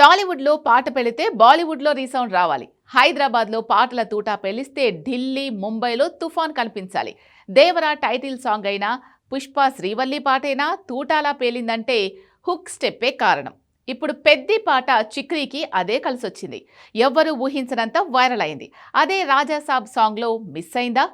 టాలీవుడ్లో పాట పెళితే బాలీవుడ్లో రీసౌండ్ రావాలి. హైదరాబాద్లో పాటల తూటా పెళ్ళిస్తే ఢిల్లీ ముంబైలో తుఫాన్ కనిపించాలి. దేవరా టైటిల్ సాంగ్ అయినా పుష్ప శ్రీవల్లి పాటైనా తూటాలా పేలిందంటే హుక్ స్టెప్పే కారణం. ఇప్పుడు పెద్ది పాట చిక్రీకి అదే కలిసొచ్చింది. ఎవ్వరూ ఊహించనంత వైరల్ అయింది. అదే రాజాసాబ్ సాంగ్లో మిస్ అయిందా?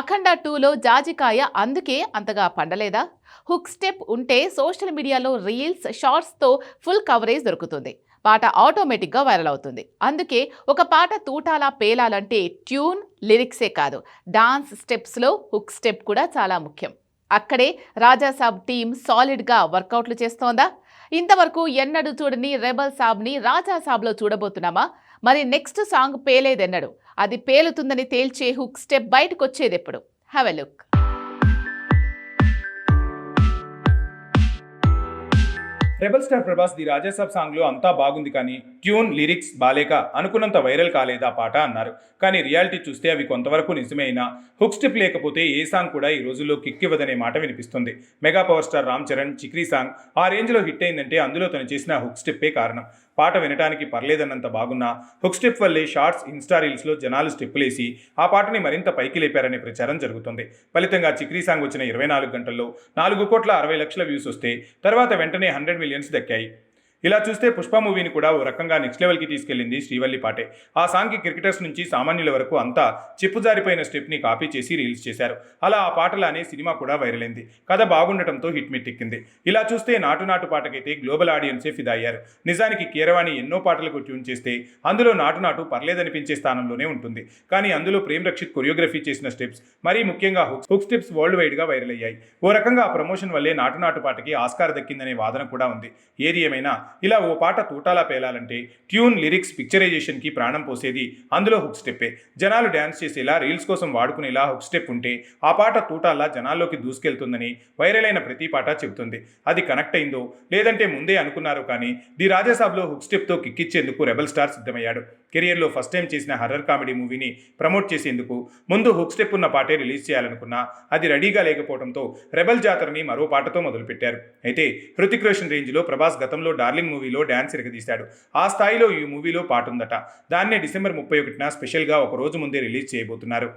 అఖండ టూలో జాజికాయ అందుకే అంతగా పండలేదా? హుక్ స్టెప్ ఉంటే సోషల్ మీడియాలో రీల్స్ షార్ట్స్తో ఫుల్ కవరేజ్ దొరుకుతుంది. పాట ఆటోమేటిక్గా వైరల్ అవుతుంది. అందుకే ఒక పాట తూటాలా పేలాలంటే ట్యూన్ లిరిక్సే కాదు డాన్స్ స్టెప్స్లో హుక్ స్టెప్ కూడా చాలా ముఖ్యం. అక్కడే రాజాసాబ్ టీం సాలిడ్గా వర్కౌట్లు చేస్తోందా? ఇంతవరకు ఎన్నడూ చూడని రెబల్ సాబ్ని రాజాసాబ్లో చూడబోతున్నామా? మరి నెక్స్ట్ సాంగ్ పేలేదెన్నడు? అది పేలుతుందని తేల్చే హుక్ స్టెప్ బయటకు వచ్చేది ఎప్పుడు have a look rebel star Prabhas the Rajasaab సాంగ్లో అంతా బాగుంది కానీ ట్యూన్ లిరిక్స్ బాలేక అనుకున్నంత వైరల్ కాలేదా పాట అన్నారు. కానీ రియాలిటీ చూస్తే అవి కొంతవరకు నిజమైనా హుక్ స్టిప్ లేకపోతే ఏ సాంగ్ కూడా ఈ రోజుల్లో కిక్ ఇవ్వదనే మాట వినిపిస్తుంది. Mega power star Ram Charan Chikiri song ఆ రేంజ్లో హిట్ అయిందంటే అందులో తను చేసిన హుక్ స్టెప్పే కారణం. పాట వినడానికి పర్లేదన్నంత బాగున్నా హుక్ స్టెప్ వల్లే షార్ట్స్ ఇన్స్టా రీల్స్లో జనాలు స్టెప్పులేసి ఆ పాటని మరింత పైకి లేపారనే ప్రచారం జరుగుతుంది. ఫలితంగా చిక్రీ సాంగ్ వచ్చిన ఇరవై నాలుగు గంటల్లో నాలుగు కోట్ల అరవై లక్షల వ్యూస్ వస్తే తర్వాత వెంటనే హండ్రెడ్ మిలియన్స్ దక్కాయి. ఇలా చూస్తే పుష్ప మూవీని కూడా ఓ రకంగా నెక్స్ట్ లెవెల్కి తీసుకెళ్ళింది శ్రీవల్లి పాటే. ఆ సాంగ్కి క్రికెటర్స్ నుంచి సామాన్యుల వరకు అంతా చిప్పుజారిపోయిన స్టెప్ని కాపీ చేసి రీల్స్ చేశారు. అలా ఆ పాటలానే సినిమా కూడా వైరల్ అయింది. కథ బాగుండటంతో హిట్ మెట్టెక్కింది. ఇలా చూస్తే నాటు నాటు పాటకైతే గ్లోబల్ ఆడియన్సే ఫిదా అయ్యారు. నిజానికి కీరవాణి ఎన్నో పాటలకు ట్యూన్ చేస్తే అందులో నాటు నాటు పర్లేదనిపించే స్థానంలోనే ఉంటుంది. కానీ అందులో ప్రేమ్ రక్షిత్ కొరియోగ్రఫీ చేసిన స్టెప్స్ మరీ ముఖ్యంగా హుక్ హుక్ స్టెప్స్ వరల్డ్ వైడ్గా వైరల్ అయ్యాయి. ఓ రకంగా ఆ ప్రమోషన్ వల్లే నాటు నాటు పాటకి ఆస్కార్ దక్కిందనే వాదన కూడా ఉంది. ఏది ఏమైనా ఇలా ఓ పాట తూటాలా పేలాలంటే ట్యూన్ లిరిక్స్ పిక్చరైజేషన్కి ప్రాణం పోసేది అందులో హుక్ స్టెప్పే. జనాలు డ్యాన్స్ చేసేలా రీల్స్ కోసం వాడుకునేలా హుక్ స్టెప్ ఉంటే ఆ పాట తూటాలా జనాల్లోకి దూసుకెళ్తుందని వైరల్ అయిన ప్రతి పాట చెబుతుంది. అది కనెక్ట్ అయిందో లేదంటే ముందే అనుకున్నారు కానీ ది రాజాసాబ్లో హుక్ స్టెప్తో కిక్కిచ్చేందుకు రెబల్ స్టార్ సిద్ధమయ్యాడు. కెరియర్లో ఫస్ట్ టైం చేసిన హర్రర్ కామెడీ మూవీని ప్రమోట్ చేసేందుకు ముందు హుక్ స్టెప్ ఉన్న పాటే రిలీజ్ చేయాలనుకున్నా అది రెడీగా లేకపోవడంతో రెబల్ జాతరని మరో పాటతో మొదలుపెట్టారు. అయితే హృతిక్ రోషన్ రేంజ్లో ప్రభాస్ గతంలో డార్లింగ్ మూవీలో డ్యాన్స్ ఇరగదీశాడు ఆ స్థాయిలో ఈ మూవీలో పాట ఉందట దాన్నే డిసెంబర్ ముప్పై ఒకటిన స్పెషల్గా ఒక రోజు ముందే రిలీజ్ చేయబోతున్నారు.